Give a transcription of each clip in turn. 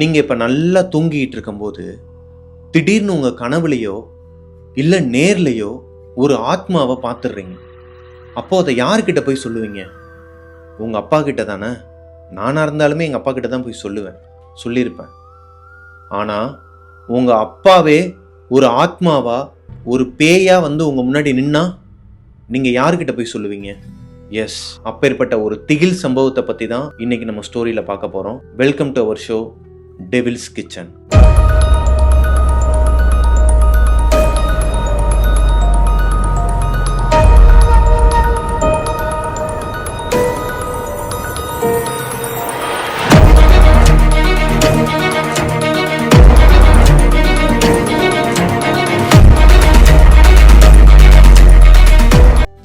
நீங்கள் இப்போ நல்லா தூங்கிட்டு இருக்கும்போது திடீர்னு உங்கள் கனவுலையோ இல்லை நேர்லையோ ஒரு ஆத்மாவை பார்த்துடுறீங்க. அப்போ அதை யார்கிட்ட போய் சொல்லுவீங்க? உங்கள் அப்பா கிட்ட தானே? நானாக இருந்தாலுமே எங்கள் அப்பா கிட்ட தான் போய் சொல்லுவேன். சொல்லியிருப்பேன். ஆனால் உங்கள் அப்பாவே ஒரு ஆத்மாவா ஒரு பேயாக வந்து உங்கள் முன்னாடி நின்னா நீங்கள் யார்கிட்ட போய் சொல்லுவீங்க? எஸ் அப்பேற்பட்ட ஒரு திகில் சம்பவத்தை பற்றி தான் இன்னைக்கு நம்ம ஸ்டோரியில் பார்க்க போகிறோம் welcome to our show devil's kitchen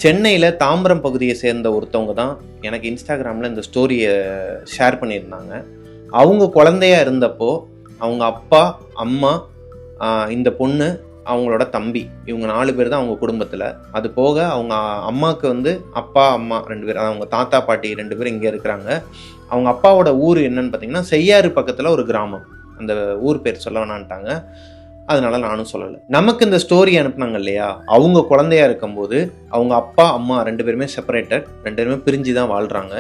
சென்னையில் தாம்பரம் பகுதியை சேர்ந்த ஒருத்தவங்க தான் எனக்கு இன்ஸ்டாகிராமில் இந்த ஸ்டோரியை ஷேர் பண்ணியிருந்தாங்க. அவங்க குழந்தையா இருந்தப்போ அவங்க அப்பா அம்மா இந்த பொண்ணு அவங்களோட தம்பி இவங்க நாலு பேர் தான் அவங்க குடும்பத்தில். அது போக அவங்க அம்மாவுக்கு வந்து அப்பா அம்மா ரெண்டு பேர் அவங்க தாத்தா பாட்டி ரெண்டு பேரும் இங்கே இருக்கிறாங்க. அவங்க அப்பாவோட ஊர் என்னன்னு பார்த்தீங்கன்னா செய்யாறு பக்கத்தில் ஒரு கிராமம். அந்த ஊர் பேர் சொல்ல வேணான்ட்டாங்க அதனால நானும் சொல்லலை. நமக்கு இந்த ஸ்டோரி அனுப்புனாங்க இல்லையா? அவங்க குழந்தையா இருக்கும்போது அவங்க அப்பா அம்மா ரெண்டு பேருமே செப்பரேட்டட் ரெண்டு பேருமே பிரிஞ்சு தான் வாழ்கிறாங்க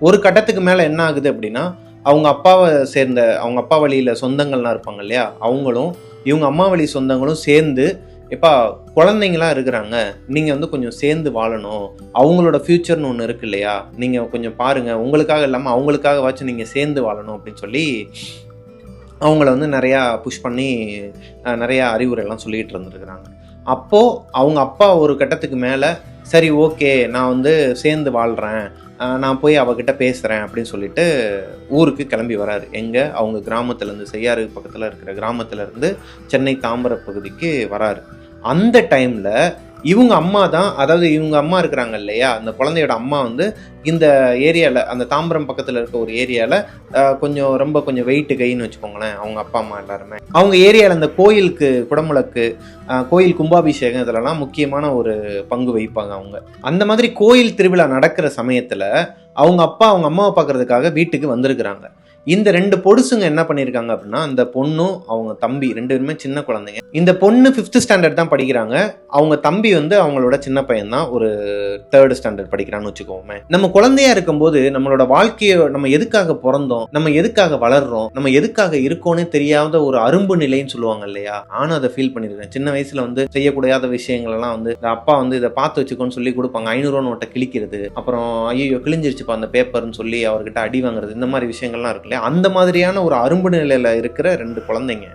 ஒரு கட்டத்துக்கு மேலே என்ன ஆகுது அப்படின்னா அவங்க அப்பாவை சேர்ந்த அவங்க அப்பா வழியில் சொந்தங்கள்லாம் இருப்பாங்க இல்லையா? அவங்களும் இவங்க அம்மா வழி சொந்தங்களும் சேர்ந்து எப்பா குழந்தைங்களாம் இருக்கிறாங்க. நீங்கள் வந்து கொஞ்சம் சேர்ந்து வாழணும். அவங்களோட ஃப்யூச்சர்னு ஒன்று இருக்கு இல்லையா? நீங்கள் கொஞ்சம் பாருங்கள் உங்களுக்காக இல்லாமல் அவங்களுக்காகவாச்சும் நீங்கள் சேர்ந்து வாழணும் அப்படின்னு சொல்லி அவங்கள வந்து நிறையா புஷ் பண்ணி நிறையா அறிவுரைலாம் சொல்லிகிட்டு இருந்துருக்குறாங்க. அப்போது அவங்க அப்பா ஒரு கட்டத்துக்கு மேலே சரி ஓகே நான் வந்து சேர்ந்து வாழ்கிறேன் நான் போய் அவகிட்ட பேசுகிறேன் அப்படின்னு சொல்லிட்டு ஊருக்கு கிளம்பி வராரு. எங்கே? அவங்க கிராமத்துலேருந்து செய்யாறு பக்கத்தில் இருக்கிற கிராமத்துலேருந்து சென்னை தாம்பரம் பகுதிக்கு வராரு. அந்த டைமில் இவங்க அம்மா தான் அதாவது இவங்க அம்மா இருக்கிறாங்க இல்லையா? அந்த குழந்தையோட அம்மா வந்து இந்த ஏரியாவில் அந்த தாம்பரம் பக்கத்தில் இருக்க ஒரு ஏரியாவில் கொஞ்சம் ரொம்ப கொஞ்சம் வெயிட்டு கைன்னு வச்சுக்கோங்களேன் அவங்க அப்பா அம்மா எல்லாருமே. அவங்க ஏரியாவில் அந்த கோயிலுக்கு குடமுழக்கு கோயில் கும்பாபிஷேகம் இதெல்லாம் முக்கியமான ஒரு பங்கு வகிப்பாங்க அவங்க. அந்த மாதிரி கோயில் திருவிழா நடக்கிற சமயத்தில் அவங்க அப்பா அவங்க அம்மாவை பார்க்கறதுக்காக வீட்டுக்கு வந்திருக்கிறாங்க. இந்த ரெண்டு பொடுசுங்க என்ன பண்ணியிருக்காங்க அப்படின்னா அந்த பொண்ணும் அவங்க தம்பி ரெண்டு பேருமே சின்ன குழந்தைங்க. இந்த பொண்ணு ஃபிஃப்த் ஸ்டாண்டர்ட் தான் படிக்கிறாங்க. அவங்க தம்பி வந்து அவங்களோட சின்ன பையன் தான் ஒரு தேர்ட் ஸ்டாண்டர்ட் படிக்கிறான்னு வச்சுக்கோமே. நம்ம குழந்தையா இருக்கும்போது நம்மளோட வாழ்க்கையை நம்ம எதுக்காக பிறந்தோம்? நம்ம எதுக்காக வளர்றோம்? நம்ம எதுக்காக இருக்கோன்னு தெரியாத ஒரு அரும்பு நிலைன்னு சொல்லுவாங்க இல்லையா? நானும் அதை ஃபீல் பண்ணியிருக்கேன் சின்ன வயசுல வந்து செய்யக்கூடாத விஷயங்கள்லாம் வந்து அப்பா வந்து இதை பார்த்து வச்சுக்கோன்னு சொல்லி கொடுப்பாங்க. ஐநூறுவா நோட்டை கிழிக்கிறது. அப்புறம் ஐயோ கிழிஞ்சிருச்சுப்பா அந்த பேப்பர்னு சொல்லி அவர்கிட்ட அடி வாங்குறது. இந்த மாதிரி விஷயங்கள்லாம் இருக்கு அந்த மாதிரியான ஒரு அரும்பு நிலையில் இருக்கிற ரெண்டு குழந்தைங்க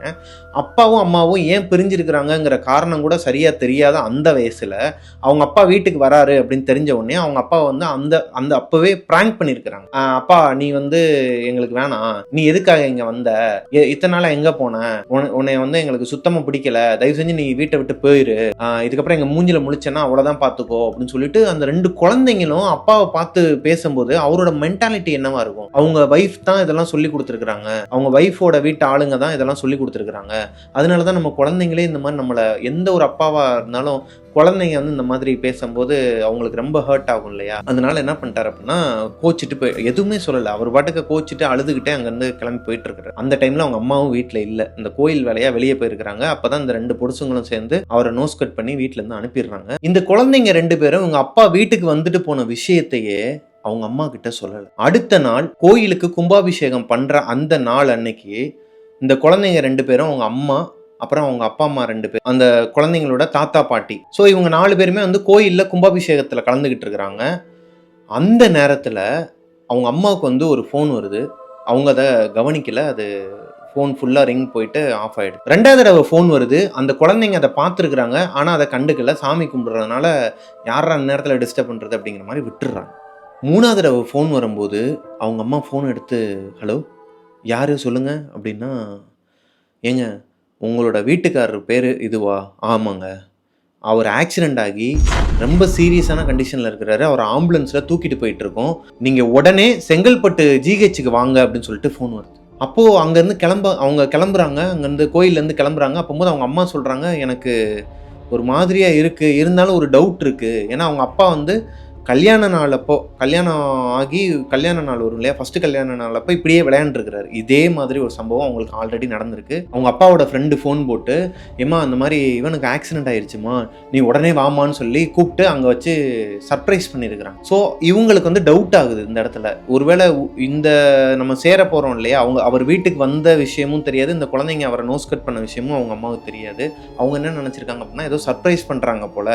அப்பாவும் அம்மாவும் ஏன் பிரிஞ்சிருக்கிறாங்கங்கிற காரணம் கூட சரியாக தெரியாத அந்த வயசில் அவங்க அப்பா வீட்டுக்கு வராரு அப்படின்னு தெரிஞ்ச உடனே அவங்க அப்பா வந்து அந்த அந்த அப்பவே ப்ராங்க் பண்ணியிருக்கிறாங்க அப்பா நீ வந்து எங்களுக்கு வேணாம். நீ எதுக்காக இங்கே வந்த? இத்தனை நாளாக எங்கே போன? உன- உன்னை வந்து எங்களுக்கு சுத்தமாக பிடிக்கல. தயவு செஞ்சு நீ வீட்டை விட்டு போயிரு. இதுக்கப்புறம் எங்கள் மூஞ்சில் முழிச்சேன்னா அவ்வளோதான் பார்த்துக்கோ அப்படின்னு சொல்லிட்டு அந்த ரெண்டு குழந்தைங்களும் அப்பாவை பார்த்து பேசும்போது அவரோட மென்டாலிட்டி என்னவா இருக்கும்? அவங்க வைஃப் தான் இதெல்லாம் சொல்லி கொடுத்துருக்குறாங்க. அவங்க ஒய்ஃபோட வீட்டு ஆளுங்க தான் இதெல்லாம் சொல்லி கொடுத்துருக்குறாங்க. அதனால தான் நம்ம குழந்தைங்களே இந்த மாதிரி நம்மளை எந்த ஒரு அப்பாவாக இருந்தாலும் குழந்தைங்க வந்து இந்த மாதிரி பேசும்போது அவங்களுக்கு ரொம்ப ஹர்ட் ஆகும் இல்லையா? அதனால என்ன பண்ணிட்டாரு அப்படின்னா கோச்சிட்டு போய் எதுவுமே சொல்லலை. அவர் பாட்டுக்கு கோச்சிட்டு அழுதுகிட்டே அங்கேருந்து கிளம்பி போயிட்டு இருக்காரு. அந்த டைம்ல அவங்க அம்மாவும் வீட்டில் இல்லை. இந்த கோயில் வேலையா வெளியே போயிருக்கிறாங்க. அப்பதான் இந்த ரெண்டு பொடுசுங்களும் சேர்ந்து அவரை நோஸ் கட் பண்ணி வீட்டிலேருந்து இருந்து அனுப்பிடுறாங்க. இந்த குழந்தைங்க ரெண்டு பேரும் இவங்க அப்பா வீட்டுக்கு வந்துட்டு போன விஷயத்தையே அவங்க அம்மா கிட்ட சொல்லலை. அடுத்த நாள் கோயிலுக்கு கும்பாபிஷேகம் பண்ணுற அந்த நாள் அன்னைக்கு இந்த குழந்தைங்க ரெண்டு பேரும் அவங்க அம்மா அப்புறம் அவங்க அப்பா அம்மா ரெண்டு பேர் அந்த குழந்தைங்களோட தாத்தா பாட்டி ஸோ இவங்க நாலு பேருமே வந்து கோயிலில் கும்பாபிஷேகத்தில் கலந்துக்கிட்டு இருக்கிறாங்க. அந்த நேரத்தில் அவங்க அம்மாவுக்கு வந்து ஒரு ஃபோன் வருது. அவங்க அதை கவனிக்கல. அது ஃபோன் ஃபுல்லாக ரிங் போயிட்டு ஆஃப் ஆகிடுது ரெண்டாவது தடவை ஃபோன் வருது. அந்த குழந்தைங்க அதை பார்த்துருக்குறாங்க. ஆனால் அதை கண்டுக்கல. சாமி கும்பிட்றதுனால யாரா அந்த நேரத்தில் டிஸ்டர்ப் பண்ணுறது அப்படிங்கிற மாதிரி விட்டுடுறாங்க மூணாவது தடவை ஃபோன் வரும்போது அவங்க அம்மா ஃபோன் எடுத்து ஹலோ யார்? சொல்லுங்க. அப்படின்னா ஏங்க உங்களோட வீட்டுக்காரர் பேர் இதுவா? ஆமாங்க. அவர் ஆக்சிடெண்ட் ஆகி ரொம்ப சீரியஸான கண்டிஷனில் இருக்கிறாரு. அவர் ஆம்புலன்ஸில் தூக்கிட்டு போயிட்டு இருக்கோம் நீங்கள் உடனே செங்கல்பட்டு ஜிஹெச்சுக்கு வாங்க அப்படின்னு சொல்லிட்டு ஃபோன் வருது. அப்போது அங்கேருந்து கிளம்ப அவங்க கிளம்புறாங்க. அங்கேருந்து கோயிலேருந்து கிளம்புறாங்க. அப்போது அவங்க அம்மா சொல்கிறாங்க எனக்கு ஒரு மாதிரியாக இருக்குது இருந்தாலும் ஒரு டவுட் இருக்குது ஏன்னா அவங்க அப்பா வந்து கல்யாண நாள் அப்போ கல்யாணம் ஆகி கல்யாண நாள் வரும் இல்லையா? ஃபர்ஸ்ட் கல்யாண நாள் அப்போ இப்படியே விளையாண்டுருக்கிறாரு. இதே மாதிரி ஒரு சம்பவம் அவங்களுக்கு ஆல்ரெடி நடந்திருக்கு. அவங்க அப்பாவோட ஃப்ரெண்டு ஃபோன் போட்டு ஏமா அந்த மாதிரி இவனுக்கு ஆக்சிடென்ட் ஆயிடுச்சுமா நீ உடனே வாமான்னு சொல்லி கூப்பிட்டு அங்கே வச்சு சர்ப்ரைஸ் பண்ணியிருக்கிறாங்க ஸோ இவங்களுக்கு வந்து டவுட் ஆகுது இந்த இடத்துல. ஒருவேளை இந்த நம்ம சேர போகிறோம் இல்லையா? அவங்க அவர் வீட்டுக்கு வந்த விஷயமும் தெரியாது. இந்த குழந்தைங்க அவரை நோஸ் கட் பண்ண விஷயமும் அவங்க அம்மாவுக்கு தெரியாது. அவங்க என்ன நினச்சிருக்காங்க அப்படின்னா ஏதோ சர்ப்ரைஸ் பண்ணுறாங்க போல.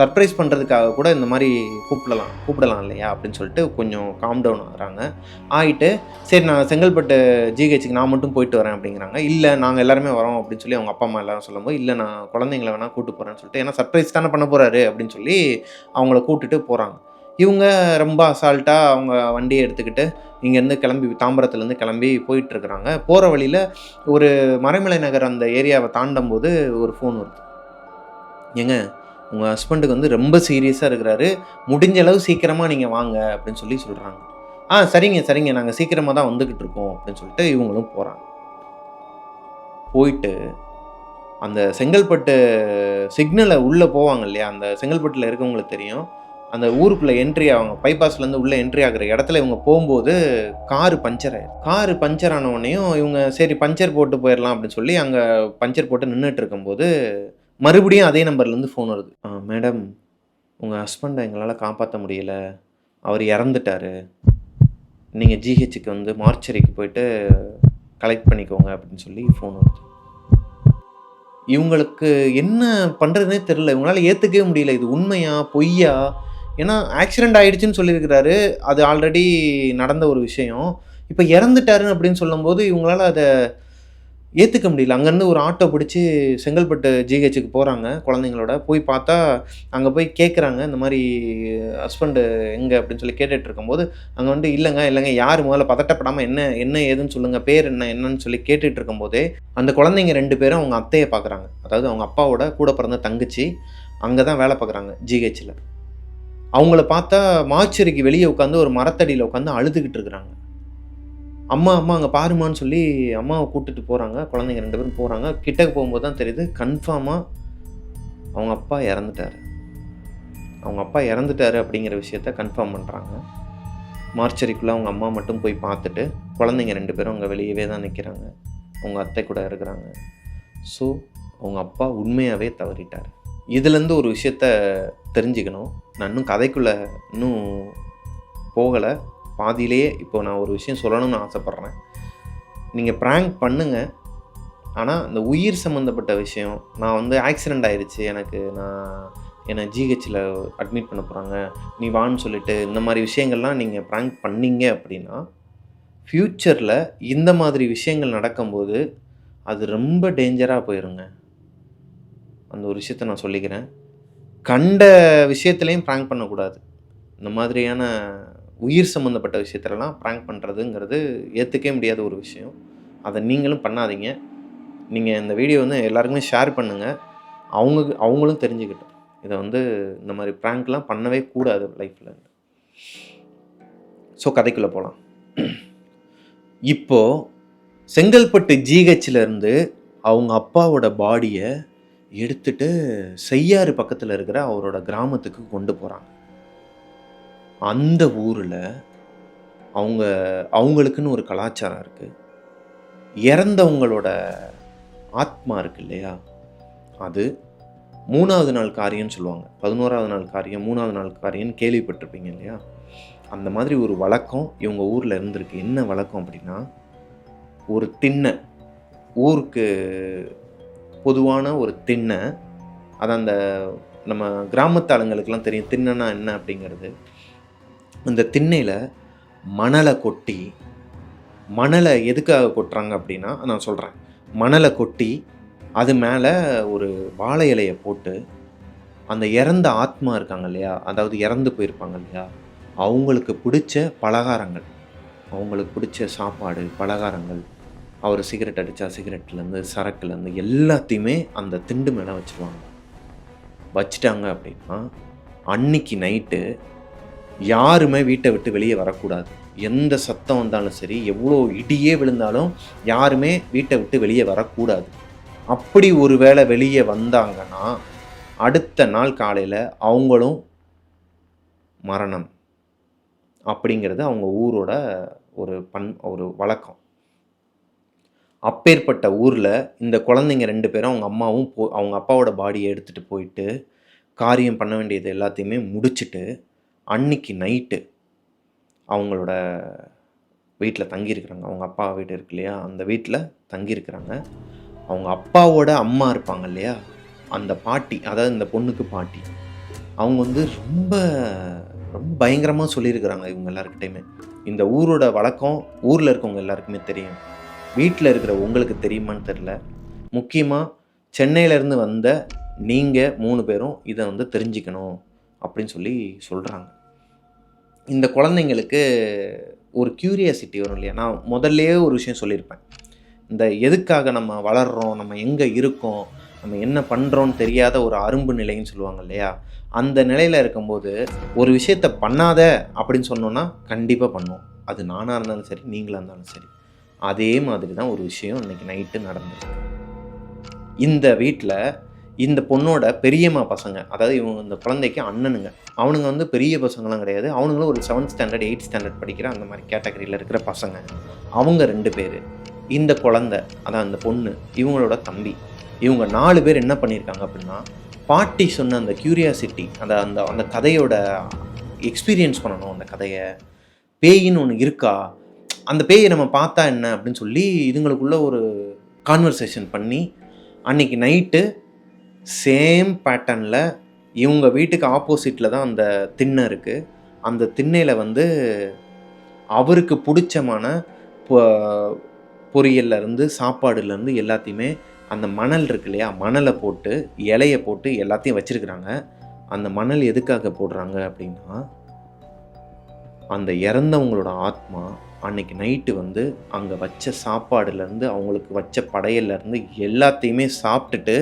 சர்ப்ரைஸ் பண்ணுறதுக்காக கூட இந்த மாதிரி கூப்பிடலாம் கூப்பிடலாம். இல்லையா? அப்படின்னு சொல்லிட்டு கொஞ்சம் காம் டவுன் ஆகிறாங்க. ஆகிட்டு சரி நான் செங்கல்பட்டு ஜிஹெச்சுக்கு நான் மட்டும் போயிட்டு வரேன் அப்படிங்கிறாங்க. இல்லை நாங்கள் எல்லாருமே வரோம் அப்படின்னு சொல்லி அவங்க அப்பா அம்மா எல்லாரும் சொல்லும்போது இல்லை நான் குழந்தைங்கள வேணால் கூப்பிட்டு போகிறேன்னு சொல்லிட்டு ஏன்னா சர்ப்ரைஸ் தானே பண்ண போகிறாரு அப்படின்னு சொல்லி அவங்கள கூட்டிட்டு போகிறாங்க இவங்க ரொம்ப அசால்ட்டாக அவங்க வண்டியை எடுத்துக்கிட்டு இங்கேருந்து கிளம்பி தாம்பரத்துலேருந்து கிளம்பி போயிட்டுருக்குறாங்க போகிற வழியில் ஒரு மறைமலை நகர் அந்த ஏரியாவை தாண்டும் போது ஒரு ஃபோன் வருது. ஏங்க உங்கள் ஹஸ்பண்டுக்கு வந்து ரொம்ப சீரியஸாக இருக்கிறாரு. முடிஞ்ச அளவு சீக்கிரமாக நீங்கள் வாங்க அப்படின்னு சொல்லி சொல்கிறாங்க ஆ சரிங்க சரிங்க. நாங்கள் சீக்கிரமாக தான் வந்துக்கிட்டு இருக்கோம் அப்படின்னு சொல்லிட்டு இவங்களும் போகிறாங்க போயிட்டு அந்த செங்கல்பட்டு சிக்னலை உள்ளே போவாங்க இல்லையா? அந்த செங்கல்பட்டில் இருக்கவங்களுக்கு தெரியும். அந்த ஊருக்குள்ளே என்ட்ரி ஆவாங்க பைபாஸ்லேருந்து உள்ளே என்ட்ரி ஆகிற இடத்துல இவங்க போகும்போது காரு பஞ்சர் ஆயிடும் காரு பஞ்சர் ஆன இவங்க சரி பஞ்சர் போட்டு போயிடலாம் அப்படின்னு சொல்லி அங்கே பஞ்சர் போட்டு நின்றுட்டு இருக்கும்போது மறுபடியும் அதே நம்பர்லேருந்து ஃபோன் வருது. "ஆ, மேடம் உங்கள் ஹஸ்பண்டை எங்களால் காப்பாற்ற முடியல. அவர் இறந்துட்டார். நீங்கள் ஜிஹெச்சுக்கு வந்து மார்ச்சரிக்கு போயிட்டு கலெக்ட் பண்ணிக்கோங்க அப்படின்னு சொல்லி ஃபோன் வருது. இவங்களுக்கு என்ன பண்ணுறதுனே தெரில இவங்களால ஏற்றுக்கவே முடியல. இது உண்மையா? பொய்யா? ஏன்னா ஆக்சிடெண்ட் ஆகிடுச்சின்னு சொல்லியிருக்கிறாரு. அது ஆல்ரெடி நடந்த ஒரு விஷயம். இப்போ இறந்துட்டாருன்னு அப்படின்னு சொல்லும்போது இவங்களால அதை ஏற்றுக்க முடியல. அங்கேருந்து ஒரு ஆட்டோ பிடிச்சி செங்கல்பட்டு ஜிஹெச்சுக்கு போகிறாங்க குழந்தைங்களோட. போய் பார்த்தா அங்கே போய் கேட்குறாங்க இந்த மாதிரி ஹஸ்பண்டு எங்கே? அப்படின்னு சொல்லி கேட்டுட்டு இருக்கும்போது அங்கே வந்து இல்லைங்க இல்லைங்க யார் முதல்ல பதட்டப்படாமல் என்ன என்ன ஏதுன்னு சொல்லுங்கள் பேர் என்ன என்னன்னு சொல்லி கேட்டுட்டு இருக்கும்போதே அந்த குழந்தைங்க ரெண்டு பேரும் அவங்க அத்தையை பார்க்குறாங்க அதாவது அவங்க அப்பாவோட கூட பிறந்த தங்கச்சி அங்கே தான் வேலை பார்க்குறாங்க ஜிஹெச்சில் அவங்கள பார்த்தா மாச்சரிக்கு வெளியே உட்காந்து ஒரு மரத்தடியில் உட்காந்து அழுதுகிட்டு இருக்கிறாங்க. அம்மா அம்மா அங்கே பாருமான்னு சொல்லி அம்மாவை கூட்டிட்டு போகிறாங்க குழந்தைங்க ரெண்டு பேரும் போகிறாங்க கிட்டக்கு போகும்போது தான் தெரியுது கன்ஃபார்மாக அவங்க அப்பா இறந்துட்டாரு. அவங்க அப்பா இறந்துட்டாரு அப்படிங்கிற விஷயத்த கன்ஃபார்ம் பண்ணுறாங்க மார்ச்சரிக்குள்ளே அவங்க அம்மா மட்டும் போய் பார்த்துட்டு குழந்தைங்க ரெண்டு பேரும் அங்கே வெளியவே தான் நிற்கிறாங்க அவங்க அத்தை கூட இருக்கிறாங்க. ஸோ அவங்க அப்பா உண்மையாகவே தவறிட்டார். இதுலேருந்து ஒரு விஷயத்த தெரிஞ்சுக்கணும். நான் இன்னும் கதைக்குள்ளே இன்னும் போகலை. பாதியிலேயே இப்போ நான் ஒரு விஷயம் சொல்லணும்னு ஆசைப்பட்றேன். நீங்கள் ப்ராங்க் பண்ணுங்கள் ஆனால் இந்த உயிர் சம்மந்தப்பட்ட விஷயம் நான் வந்து ஆக்சிடெண்ட் ஆயிடுச்சு எனக்கு நான் என்னை ஜிஹெச்சில் அட்மிட் பண்ண போகிறாங்க நீ வான்னு சொல்லிட்டு இந்த மாதிரி விஷயங்கள்லாம் நீங்கள் ப்ராங்க் பண்ணீங்க அப்படின்னா ஃப்யூச்சரில் இந்த மாதிரி விஷயங்கள் நடக்கும்போது அது ரொம்ப டேஞ்சராக போயிருங்க. அந்த ஒரு விஷயத்த நான் சொல்லிக்கிறேன். கண்ட விஷயத்துலையும் ப்ராங்க் பண்ணக்கூடாது. இந்த மாதிரியான உயிர் சம்மந்தப்பட்ட விஷயத்துலலாம் ப்ராங்க் பண்ணுறதுங்கிறது ஏற்றுக்கவே முடியாத ஒரு விஷயம். அதை நீங்களும் பண்ணாதீங்க. நீங்கள் இந்த வீடியோ வந்து எல்லாருக்குமே ஷேர் பண்ணுங்கள் அவங்க அவங்களும் தெரிஞ்சுக்கிட்டோம். இதை வந்து இந்த மாதிரி ப்ராங்க்லாம் பண்ணவே கூடாது லைஃப்பில் ஸோ கதைக்குள்ளே போகலாம் இப்போது செங்கல்பட்டு ஜிஹெச்ல இருந்து அவங்க அப்பாவோட பாடியை எடுத்துட்டு செய்யாறு பக்கத்தில் இருக்கிற அவரோட கிராமத்துக்கு கொண்டு போகிறாங்க அந்த ஊரில் அவங்க அவங்களுக்குன்னு ஒரு கலாச்சாரம் இருக்குது இறந்தவங்களோட ஆத்மா இருக்கு இல்லையா? அது மூணாவது நாள் காரியம்னு சொல்லுவாங்க. பதினோராவது நாள் காரியம் மூணாவது நாள் காரியம்னு கேள்விப்பட்டிருப்பீங்க இல்லையா? அந்த மாதிரி ஒரு வழக்கம் இவங்க ஊரில் இருந்திருக்கு. என்ன வழக்கம் அப்படின்னா ஒரு திண்ணை. ஊருக்கு பொதுவான ஒரு திண்ணை. அது அந்த நம்ம கிராமத்து ஆளுங்களுக்கெல்லாம் தெரியும். திண்ணனா என்ன அப்படிங்கிறது? இந்த திண்ணையில் மணலை கொட்டி மணலை எதுக்காக கொட்டுறாங்க அப்படின்னா நான் சொல்கிறேன் மணலை கொட்டி அது மேலே ஒரு வாழை இலையை போட்டு அந்த இறந்த ஆத்மா இருக்காங்க இல்லையா? அதாவது இறந்து போயிருப்பாங்க இல்லையா? அவங்களுக்கு பிடிச்ச பலகாரங்கள். அவங்களுக்கு பிடிச்ச சாப்பாடு பலகாரங்கள். அவர் சிகரெட் அடித்தா சிகரெட்லேருந்து சரக்குலேருந்து எல்லாத்தையுமே அந்த திண்டு மேலே வச்சுருவாங்க. வச்சுட்டாங்க அப்படின்னா அன்னைக்கு நைட்டு யாருமே வீட்டை விட்டு வெளியே வரக்கூடாது. எந்த சத்தம் வந்தாலும் சரி எவ்வளோ இடியே விழுந்தாலும் யாருமே வீட்டை விட்டு வெளியே வரக்கூடாது. அப்படி ஒரு வேளை வெளியே வந்தாங்கன்னா அடுத்த நாள் காலையில் அவங்களும் மரணம் அப்படிங்கிறது அவங்க ஊரோட ஒரு பண் ஒரு வழக்கம். அப்பேற்பட்ட ஊரில் இந்த குழந்தைங்க ரெண்டு பேரும் அவங்க அம்மாவும் போ அவங்க அப்பாவோட பாடியை எடுத்துகிட்டு போயிட்டு காரியம் பண்ண வேண்டியது எல்லாத்தையுமே முடிச்சுட்டு அன்னைக்கு நைட்டு அவங்களோட வீட்டில் தங்கியிருக்கிறாங்க. அவங்க அப்பா வீடு இருக்கு இல்லையா? அந்த வீட்டில் தங்கியிருக்கிறாங்க. அவங்க அப்பாவோட அம்மா இருப்பாங்க இல்லையா? அந்த பாட்டி அதாவது இந்த பொண்ணுக்கு பாட்டி. அவங்க வந்து ரொம்ப ரொம்ப பயங்கரமாக சொல்லியிருக்கிறாங்க இவங்க எல்லாருக்கிட்டையுமே இந்த ஊரோட வழக்கம் ஊரில் இருக்கவங்க எல்லாருக்குமே தெரியும். வீட்டில் இருக்கிற உங்களுக்கு தெரியுமான்னு தெரில முக்கியமாக சென்னையிலேருந்து வந்த நீங்கள் மூணு பேரும் இதை வந்து தெரிஞ்சுக்கணும். அப்படின்னு சொல்லி சொல்கிறாங்க இந்த குழந்தைங்களுக்கு ஒரு க்யூரியாசிட்டி வரும் இல்லையா? நான் முதல்லையே ஒரு விஷயம் சொல்லியிருப்பேன். இந்த எதுக்காக நம்ம வளர்கிறோம் நம்ம எங்கே இருக்கோம் நம்ம என்ன பண்ணுறோன்னு தெரியாத ஒரு அரும்பு நிலைன்னு சொல்லுவாங்க இல்லையா? அந்த நிலையில் இருக்கும்போது ஒரு விஷயத்த பண்ணாத அப்படின்னு சொன்னோன்னா கண்டிப்பாக பண்ணுவோம். அது நானாக இருந்தாலும் சரி நீங்களாக இருந்தாலும் சரி. அதே மாதிரி தான் ஒரு விஷயம் இன்னைக்கு நைட்டு நடந்தது இந்த வீட்டில் இந்த பொண்ணோட பெரியம்மா பசங்க அதாவது இவங்க இந்த குழந்தைக்கு அண்ணனுங்க அவனுங்க வந்து பெரிய பசங்களாம் கிடையாது. அவனுங்களும் ஒரு செவன்த் ஸ்டாண்டர்ட் எயிட் ஸ்டாண்டர்ட் படிக்கிற அந்த மாதிரி கேட்டகரியில் இருக்கிற பசங்க. அவங்க ரெண்டு பேர். இந்த குழந்தை அதான் அந்த பொண்ணு இவங்களோட தம்பி. இவங்க நாலு பேர் என்ன பண்ணியிருக்காங்க அப்படின்னா பாட்டி சொன்ன அந்த க்யூரியாசிட்டி அந்த அந்த அந்த கதையோட எக்ஸ்பீரியன்ஸ் பண்ணணும் அந்த கதையை. பேயின்னு ஒன்று இருக்கா? அந்த பேயை நம்ம பார்த்தா என்ன அப்படின்னு சொல்லி இதுங்களுக்குள்ள ஒரு கான்வர்சேஷன் பண்ணி அன்னைக்கு நைட்டு சேம் பேட்டர்னில் இவங்க வீட்டுக்கு ஆப்போசிட்டில் தான் அந்த திண்ணை இருக்குது அந்த திண்ணையில் வந்து அவருக்கு பிடிச்சமான பொ- பொரியல்ல இருந்து சாப்பாடுலேருந்து எல்லாத்தையுமே அந்த மணல் இருக்கு இல்லையா மணலை போட்டு இலையை போட்டு எல்லாத்தையும் வச்சுருக்குறாங்க. அந்த மணல் எதுக்காக போடுறாங்க அப்படின்னா அந்த இறந்தவங்களோட ஆத்மா அன்னைக்கு நைட்டு வந்து அங்கே வச்ச சாப்பாடுலேருந்து அவங்களுக்கு வச்ச படையல்லேருந்து எல்லாத்தையுமே சாப்பிட்டுட்டு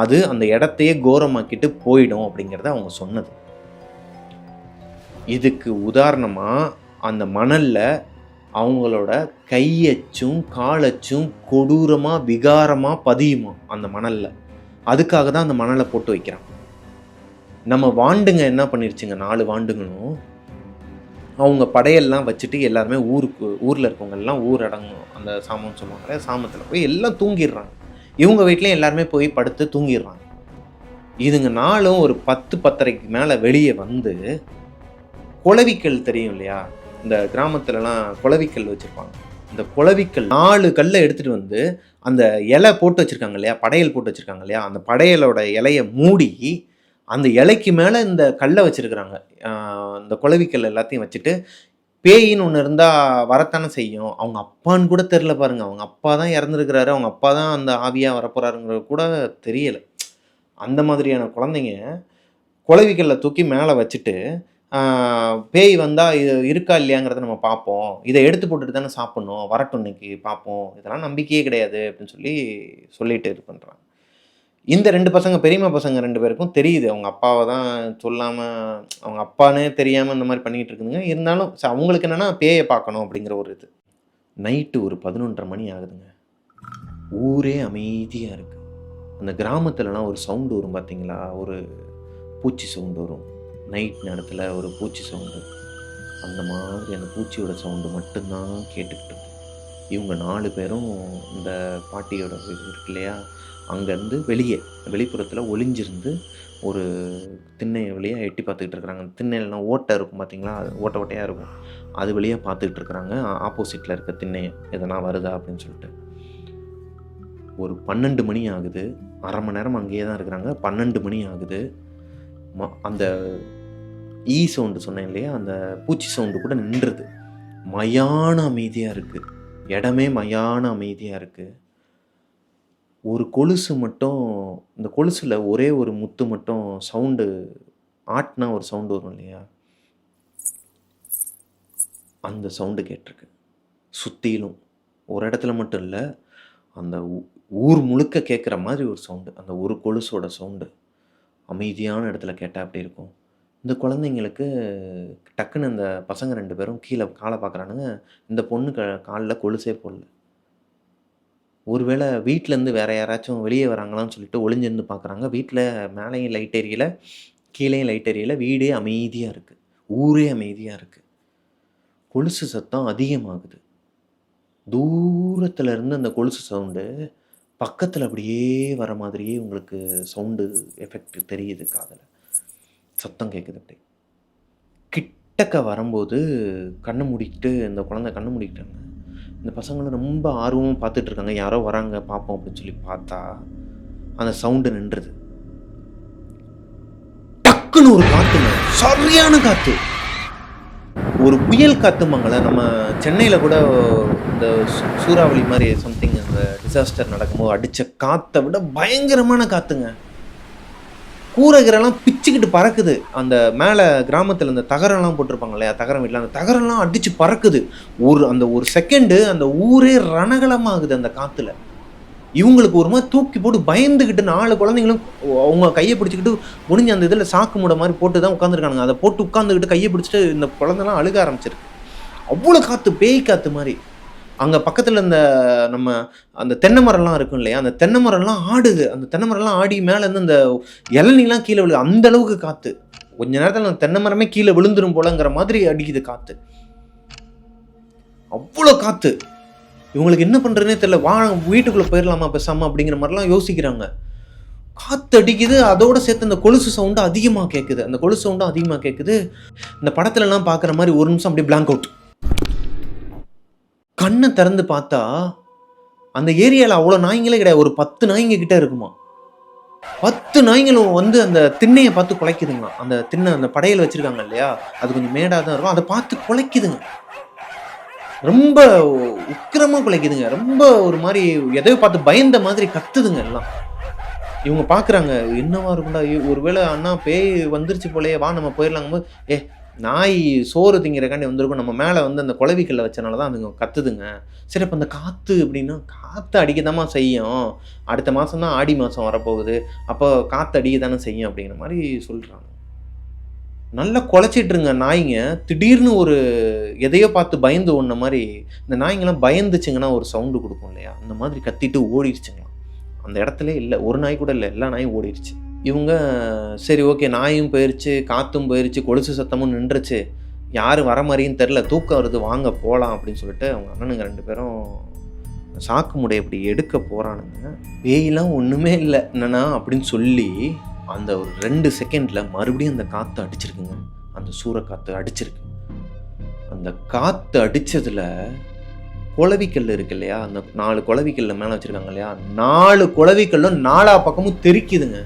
அது அந்த இடத்தையே கோரமாக்கிட்டு போயிடும் அப்படிங்கிறத அவங்க சொன்னது. இதுக்கு உதாரணமாக அந்த மணலில் அவங்களோட கையச்சும் காலச்சும் கொடூரமாக விகாரமாக பதியுமா அந்த மணலில். அதுக்காக தான் அந்த மணலை போட்டு வைக்கிறாங்க நம்ம வாண்டுங்க என்ன பண்ணிருச்சுங்க? நாலு வாண்டுங்களும் அவங்க படையெல்லாம் வச்சுட்டு எல்லாருமே ஊருக்கு ஊரில் இருக்கவங்க எல்லாம் ஊர் அடங்கும் அந்த சாமம்னு சொல்லுவாங்க சாமத்தில் போய் எல்லாம் தூங்கிடுறாங்க. இவங்க வீட்லேயும் எல்லாருமே போய் படுத்து தூங்கிடுறாங்க. இதுங்க நாளும் ஒரு பத்து பத்தரைக்கு மேலே வெளியே வந்து குளவிக்கல் தெரியும் இல்லையா? இந்த கிராமத்துலலாம் குளவிக்கல் வச்சுருப்பாங்க. இந்த குளவிக்கல் நாலு கல்லை எடுத்துகிட்டு வந்து அந்த இலை போட்டு வச்சுருக்காங்க இல்லையா? படையல் போட்டு வச்சுருக்காங்க இல்லையா? அந்த படையலோட இலையை மூடி அந்த இலைக்கு மேலே இந்த கல்லை வச்சுருக்குறாங்க. இந்த குளவிக்கல் எல்லாத்தையும் வச்சுட்டு பேயின்னு ஒன்று இருந்தால் வரத்தானே செய்யும். அவங்க அப்பான்னு கூட தெரில பாருங்க. அவங்க அப்பா தான் இறந்துருக்கிறாரு. அவங்க அப்பா தான் அந்த ஆவியாக வரப்போகிறாருங்கிறது கூட தெரியலை. அந்த மாதிரியான குழந்தைங்க குழவிகளில் தூக்கி மேலே வச்சுட்டு பேய் வந்தால் இது இருக்கா இல்லையாங்கிறத நம்ம பார்ப்போம். இதை எடுத்து போட்டுட்டு தானே சாப்பிட்ணும். வரட்டும் இன்னைக்கு பார்ப்போம். இதெல்லாம் நம்பிக்கையே கிடையாது அப்படின்னு சொல்லி சொல்லிட்டு இது பண்ணுறாங்க இந்த ரெண்டு பசங்க பெரியம்மா பசங்க ரெண்டு பேருக்கும் தெரியுது. அவங்க அப்பாவை தான் சொல்லாமல் அவங்க அப்பானே தெரியாமல் இந்த மாதிரி பண்ணிகிட்டு இருக்குதுங்க. இருந்தாலும் ச- அவங்களுக்கு என்னென்னா பேயை பார்க்கணும் அப்படிங்கிற ஒரு இது. நைட்டு ஒரு பதினொன்றரை மணி ஆகுதுங்க. ஊரே அமைதியாக இருக்குது அந்த கிராமத்துலலாம் ஒரு சவுண்டு வரும் பார்த்தீங்களா ஒரு பூச்சி சவுண்டு வரும். நைட் நேரத்தில் ஒரு பூச்சி சவுண்டு அந்த மாதிரி அந்த பூச்சியோட சவுண்டு மட்டும்தான் கேட்டுக்கிட்டு இருக்கு இவங்க நாலு பேரும் இந்த பாட்டியோட வீடு இருக்கு இல்லையா? அங்கேருந்து வெளியே வெளிப்புறத்தில் ஒளிஞ்சிருந்து ஒரு திண்ணை வழியாக எட்டி பார்த்துக்கிட்டு இருக்கிறாங்க. திண்ணையிலலாம் ஓட்டை இருக்கும் பார்த்தீங்களா அது ஓட்டை ஓட்டையாக இருக்கும். அது வழியாக பார்த்துக்கிட்டு இருக்கிறாங்க. ஆப்போசிட்டில் இருக்க திண்ணையை. எதனா வருதா அப்படின்னு சொல்லிட்டு. ஒரு பன்னெண்டு மணி ஆகுது. அரை மணி நேரம் அங்கேயே தான் இருக்கிறாங்க. பன்னெண்டு மணி ஆகுது. ம அந்த ஈ சவுண்டு சொன்னேன் இல்லையா? அந்த பூச்சி சவுண்டு கூட நின்றுது. மயான அமைதியாக இருக்குது இடமே மயான அமைதியாக இருக்குது ஒரு கொலுசு மட்டும் இந்த கொலுசில் ஒரே ஒரு முத்து மட்டும் சவுண்டு ஆட்டினா ஒரு சவுண்டு வரும் இல்லையா? அந்த சவுண்டு கேட்டிருக்கு. சுற்றிலும் ஒரு இடத்துல மட்டும் இல்லை அந்த ஊ- ஊர் முழுக்க கேட்குற மாதிரி ஒரு சவுண்டு அந்த ஒரு கொலுசோட சவுண்டு அமைதியான இடத்துல கேட்டால் அப்படி இருக்கும்? இந்த குழந்தைங்களுக்கு டக்குன்னு அந்த பசங்க ரெண்டு பேரும் கீழே காலை பார்க்குறானுங்க. இந்த பொண்ணு க காலில் கொலுசே போடல. ஒருவேளை வீட்டிலேருந்து வேறு யாராச்சும் வெளியே வராங்களான்னு சொல்லிட்டு ஒளிஞ்சிருந்து பார்க்குறாங்க. வீட்டில் மேலேயும் லைட் எரியல கீழேயும் லைட் எரியல வீடே அமைதியாக இருக்குது ஊரே அமைதியாக இருக்குது கொலுசு சத்தம் அதிகமாகுது. தூரத்துலேருந்து அந்த கொலுசு சவுண்டு பக்கத்தில் அப்படியே வர மாதிரியே உங்களுக்கு சவுண்டு எஃபெக்ட் தெரியுது காதில். சத்தம் கேட்குது அப்படி கிட்டக்க வரும்போது கண்ணை மூடிக்கிட்டு இந்த குழந்தை கண்ணை மூடிக்கிட்டாங்க. இந்த பசங்களும் ரொம்ப ஆர்வமாக பார்த்துட்ருக்காங்க. யாரோ வராங்க பார்ப்போம் அப்படின்னு சொல்லி பார்த்தா அந்த சவுண்டு நின்றுது. டக்குன்னு ஒரு காத்துங்க சரியான காற்று ஒரு புயல் காத்துமாங்கள நம்ம சென்னையில் கூட இந்த சூ- சூறாவளி மாதிரி சம்திங் அந்த டிசாஸ்டர் நடக்கும்போது அடித்த காற்றை விட பயங்கரமான காற்றுங்க கூரைகிறெல்லாம் பிச்சுக்கிட்டு பறக்குது. அந்த மேலே கிராமத்தில் இந்த தகரம்லாம் போட்டிருப்பாங்க இல்லையா? தகரம் வீட்டில் அந்த தகரம்லாம் அடித்து பறக்குது. ஒரு அந்த ஒரு செகண்டு அந்த ஊரே ரணகலமாகுது அந்த காற்றுல இவங்களுக்கு ஒரு மாதிரி தூக்கி போட்டு பயந்துக்கிட்டு நாலு குழந்தைங்களும் அவங்க கையை பிடிச்சிக்கிட்டு முடிஞ்ச அந்த இதில் சாக்கு மூட மாதிரி போட்டு தான் உட்காந்துருக்கானுங்க அதை போட்டு உட்காந்துக்கிட்டு கையை பிடிச்சிட்டு இந்த குழந்தைலாம் அழுக ஆரம்பிச்சிருக்கு. அவ்வளோ காற்று பேய் காற்று மாதிரி. அங்கே பக்கத்தில் இந்த நம்ம அந்த தென்னை மரம்லாம் இருக்கும் இல்லையா? அந்த தென்னை மரம்லாம் ஆடுது. அந்த தென்னை மரம்லாம் ஆடி மேலேருந்து அந்த இளநிலாம் கீழே விழுது. அந்த அளவுக்கு காற்று கொஞ்ச நேரத்தில் அந்த தென்னை மரமே கீழே விழுந்துரும் போலங்கிற மாதிரி அடிக்குது காற்று அவ்வளோ காற்று இவங்களுக்கு என்ன பண்ணுறதுனே தெரியல. வா வீட்டுக்குள்ளே போயிடலாமா பேசாமல் அப்படிங்கிற மாதிரிலாம் யோசிக்கிறாங்க. காற்று அடிக்குது. அதோடு சேர்த்து அந்த கொலுசு சவுண்டு அதிகமாக கேட்குது அந்த கொலுசு சவுண்டும் அதிகமாக கேட்குது இந்த படத்துலலாம் பார்க்குற மாதிரி ஒரு நிமிஷம் அப்படியே பிளாங்க் அவுட் கண்ணை திறந்து பார்த்தா அந்த ஏரியாவில் அவ்வளோ நாய்ங்களே கிடையாது. ஒரு பத்து நாய்ங்க கிட்ட இருக்குமா? பத்து நாய்ங்களும் வந்து அந்த திண்ணையை பார்த்து குலைக்குதுங்களாம் அந்த திண்ணை அந்த படையல் வச்சிருக்காங்க இல்லையா? அது கொஞ்சம் மேடாக தான் இருக்கும். அதை பார்த்து குலைக்குதுங்க. ரொம்ப உக்கிரமாக குலைக்குதுங்க. ரொம்ப ஒரு மாதிரி எதையோ பார்த்து பயந்த மாதிரி கத்துதுங்க எல்லாம். இவங்க பார்க்குறாங்க என்னவா இருக்கும்டா? ஐயோ, ஒருவேளை அண்ணா பேய் வந்துருச்சு போலயே வா நம்ம போயிடலாங்க ஏ நாய் சோறு திங்கிறக்காண்டி வந்திருக்கும். நம்ம மேலே வந்து அந்த குலவிக்கல்ல வச்சனால தான் அதுங்க கத்துதுங்க. சரி அப்போ அந்த காற்று அப்படின்னா காற்று அடிக்கதாம்மா செய்யும். அடுத்த மாதம் தான் ஆடி மாதம் வரப்போகுது. அப்போ காற்று அடிக்க தானே செய்யும் அப்படிங்கிற மாதிரி சொல்கிறாங்க நல்லா குலைச்சிட்ருங்க நாய்ங்க. திடீர்னு ஒரு எதையோ பார்த்து பயந்து ஒன்ன மாதிரி இந்த நாய்ங்கெல்லாம் பயந்துச்சுங்கன்னா ஒரு சவுண்டு கொடுக்கும் இல்லையா? அந்த மாதிரி கத்திட்டு ஓடிடுச்சுங்களாம். அந்த இடத்துல இல்லை. ஒரு நாய் கூட இல்லை. எல்லா நாயும் ஓடிடுச்சு. இவங்க சரி ஓகே நாயும் போயிருச்சு காற்றும் போயிடுச்சு கொலுசு சத்தமும் நின்றுச்சு. யார் வர மாதிரியும் தெரில தூக்கம் வருது வாங்க போகலாம் அப்படின்னு சொல்லிட்டு அவங்க அண்ணனுங்க ரெண்டு பேரும் சாக்கு முடை இப்படி எடுக்க போகிறானுங்க பேயெல்லாம் ஒன்றுமே இல்லை. என்னன்னா அப்படின்னு சொல்லி அந்த ஒரு ரெண்டு செகண்டில் மறுபடியும் அந்த காற்று அடிச்சிருக்குங்க. அந்த சூறைக்காற்று அடிச்சிருக்கு. அந்த காற்று அடித்ததில் குளவிக்கல் இருக்கு இல்லையா? அந்த நாலு குளவிக்கல்ல மேலே வச்சுருக்காங்க இல்லையா? நாலு குளவிக்கல்லும் நாலா பக்கமும் தெரிக்குதுங்க.